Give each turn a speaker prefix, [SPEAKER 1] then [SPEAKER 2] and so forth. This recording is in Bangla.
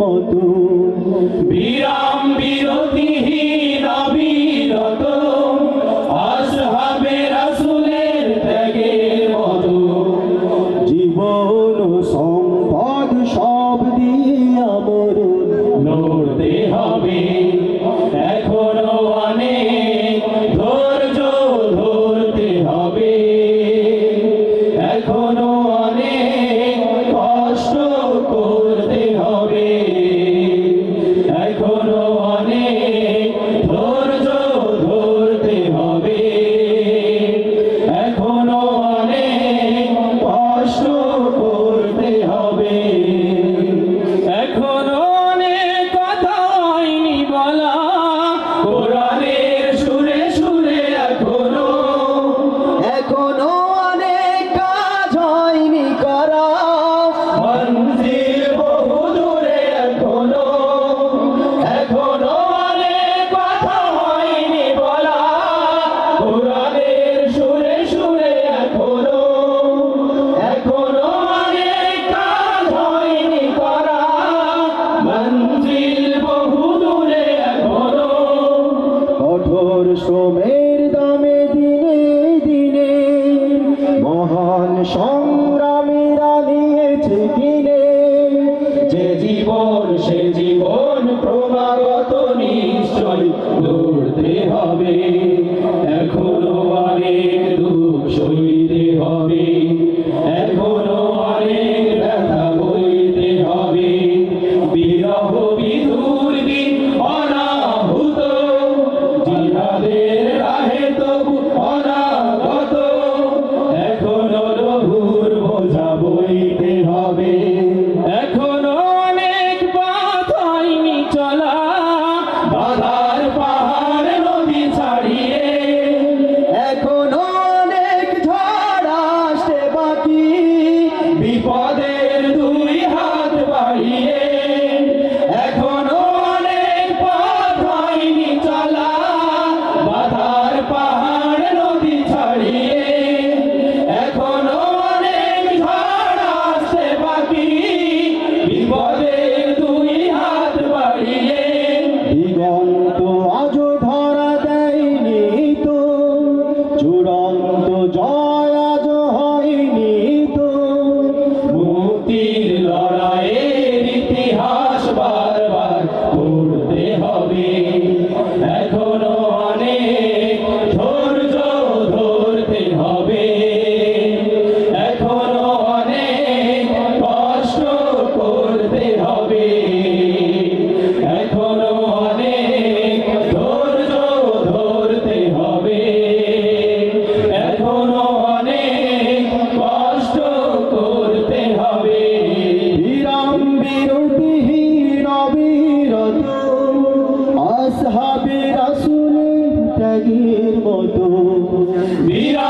[SPEAKER 1] মতো
[SPEAKER 2] বিরাম
[SPEAKER 1] কঠোর
[SPEAKER 2] মুক্তির
[SPEAKER 1] মতো
[SPEAKER 2] বিরাম